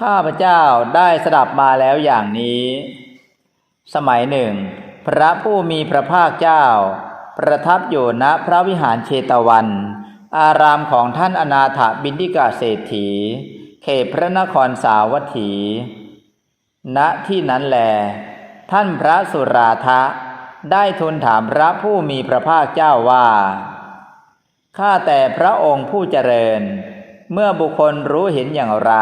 ข้าพเจ้าได้สดับมาแล้วอย่างนี้ สมัยหนึ่ง พระผู้มีพระภาคเจ้า ประทับอยู่ณพระวิหารเชตวัน อารามของท่านอนาถบินทิกาเศรษฐี เขตพระนครสาวัตถี ณที่นั้นแล ท่านพระสุราทะ ได้ทูลถามพระผู้มีพระภาคเจ้าว่า ข้าแต่พระองค์ผู้เจริญ เมื่อบุคคลรู้เห็นอย่างไร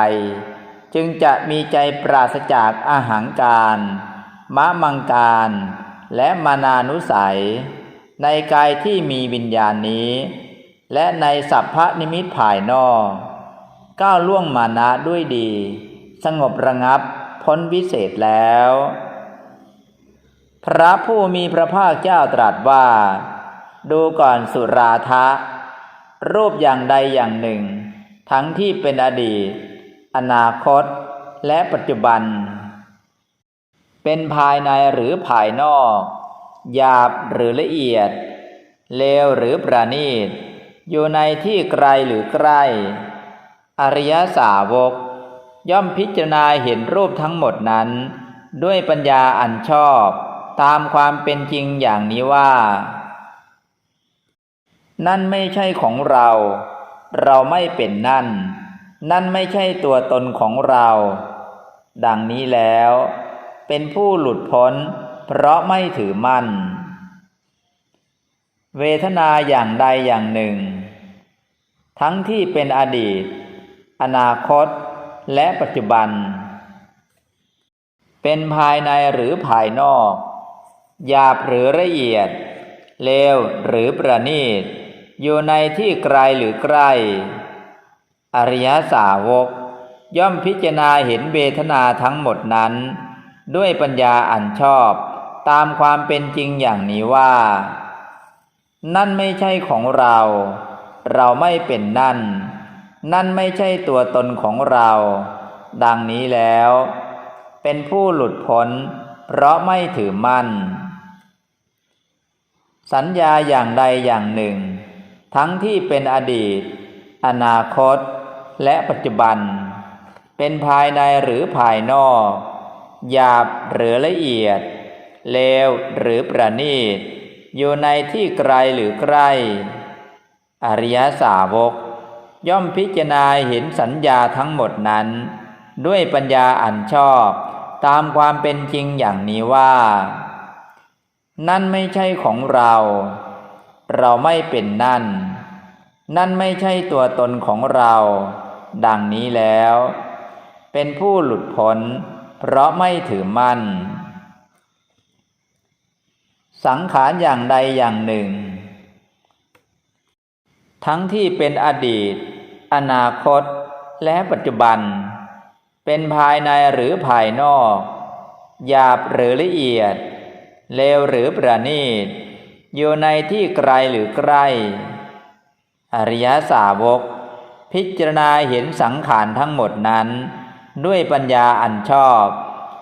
จึงจะมีใจปราศจากอาหางการมะมังการ และมานานุสัย ในกายที่มีวิญญาณนี้ และในสัพพนิมิตภายนอกก้าวล่วงมานะด้วยดี สงบระงับพ้นวิเศษแล้ว พระผู้มีพระภาคเจ้าตรัสว่า ดูก่อนสุราทะ รูปอย่างใดอย่างหนึ่ง ทั้งที่เป็นอดีต อนาคต และปัจจุบัน เป็นภายในหรือภายนอก หยาบหรือละเอียด เลวหรือประณีต อยู่ในที่ไกลหรือใกล้ อริยสาวก ย่อมพิจารณาเห็นรูปทั้งหมดนั้น ด้วยปัญญาอันชอบ ตามความเป็นจริงอย่างนี้ว่า นั่นไม่ใช่ของเรา เราไม่เป็นนั่น นั่นไม่ใช่ตัวตนของเรา ดังนี้แล้ว เป็นผู้หลุดพ้น เพราะไม่ถือมั่น เวทนาอย่างใดอย่างหนึ่ง ทั้งที่เป็นอดีต อนาคต และปัจจุบัน เป็นภายในหรือภายนอกหยาบหรือละเอียด เลวหรือประณีต อยู่ในที่ไกลหรือใกล้ อริยสาวก ย่อมพิจารณาเห็นเวทนาทั้งหมดนั้น ด้วยปัญญาอันชอบ ตามความเป็นจริงอย่างนี้ว่า นั่นไม่ใช่ของเรา เราไม่เป็นนั่น นั่นไม่ใช่ตัวตนของเรา ดังนี้แล้ว เป็นผู้หลุดพ้น เพราะไม่ถือมั่น สัญญาอย่างใดอย่างหนึ่ง ทั้งที่เป็นอดีต อนาคต และปัจจุบัน เป็นภายในหรือภายนอก หยาบหรือละเอียด เลวหรือประณีต อยู่ในที่ไกลหรือใกล้ อริยสาวก ย่อมพิจารณาเห็นสัญญาทั้งหมดนั้น ด้วยปัญญาอันชอบตามความเป็นจริงอย่างนี้ว่า นั่นไม่ใช่ของเรา เราไม่เป็นนั่น นั่นไม่ใช่ตัวตนของเรา ดังนี้แล้ว เป็นผู้หลุดพ้น เพราะไม่ถือมั่น สังขารอย่างใดอย่างหนึ่ง ทั้งที่เป็นอดีต อนาคต และปัจจุบัน เป็นภายในหรือภายนอก หยาบหรือละเอียด เลวหรือประณีต อยู่ในที่ไกลหรือใกล้ อริยสาวก พิจารณาเห็นสังขารทั้งหมดนั้น ด้วยปัญญาอันชอบ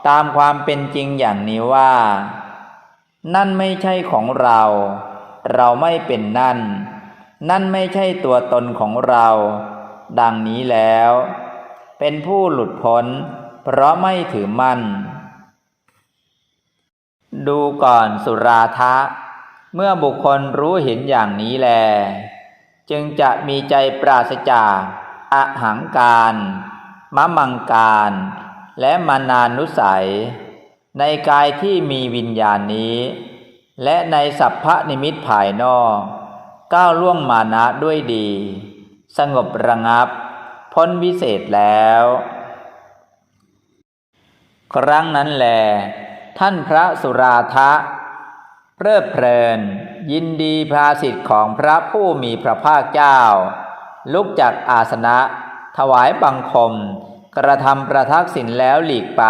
ตามความเป็นจริงอย่างนี้ว่า นั่นไม่ใช่ของเรา เราไม่เป็นนั่น นั่นไม่ใช่ตัวตนของเรา ดังนี้แล้ว เป็นผู้หลุดพ้น เพราะไม่ถือมั่น ดูก่อนสุราทะเมื่อบุคคลรู้เห็นอย่างนี้แล จึงจะมีใจปราศจากอหังการมะมังการ และมานานุสัย ในกายที่มีวิญญาณนี้ และในสัพพนิมิตภายนอก ก้าวล่วงมานะด้วยดี สงบระงับ พ้นวิเศษแล้ว ครั้งนั้นแหลท่านพระสุราทะเพลิดเพลิน ยินดีภาสิทธิ์ของพระผู้มีพระภาคเจ้า ลุกจากอาสนะ ถวายบังคม กระทำประทักษิณแล้วหลีกไป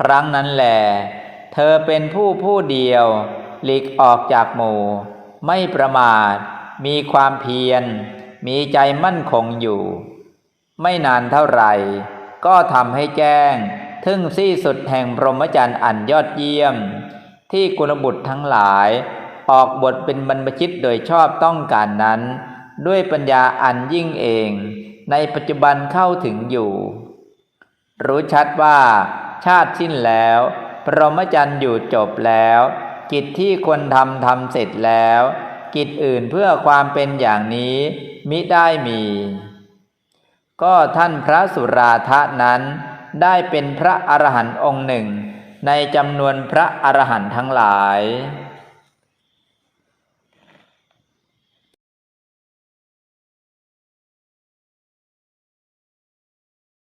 ครั้งนั้นแหลเธอเป็นผู้ผู้เดียว หลีกออกจากหมู่ ไม่ประมาท มีความเพียร มีใจมั่นคงอยู่ ไม่นานเท่าไหร่ ก็ทำให้แจ้ง ถึงที่สุดแห่งพรหมจรรย์อันยอดเยี่ยม ที่กุลบุตรทั้งหลาย ออกบทเป็นบรรพชิตโดยชอบต้องการนั้น ด้วยปัญญาอันยิ่งเอง ในปัจจุบันเข้าถึงอยู่ รู้ชัดว่า ชาติสิ้นแล้ว พรหมจรรย์อยู่จบแล้ว กิจที่ควรทำทำเสร็จแล้ว กิจอื่นเพื่อความเป็นอย่างนี้มิได้มี ก็ท่านพระสุราทะนั้นได้เป็นพระอรหันต์องค์หนึ่ง ในจำนวนพระอรหันต์ทั้งหลาย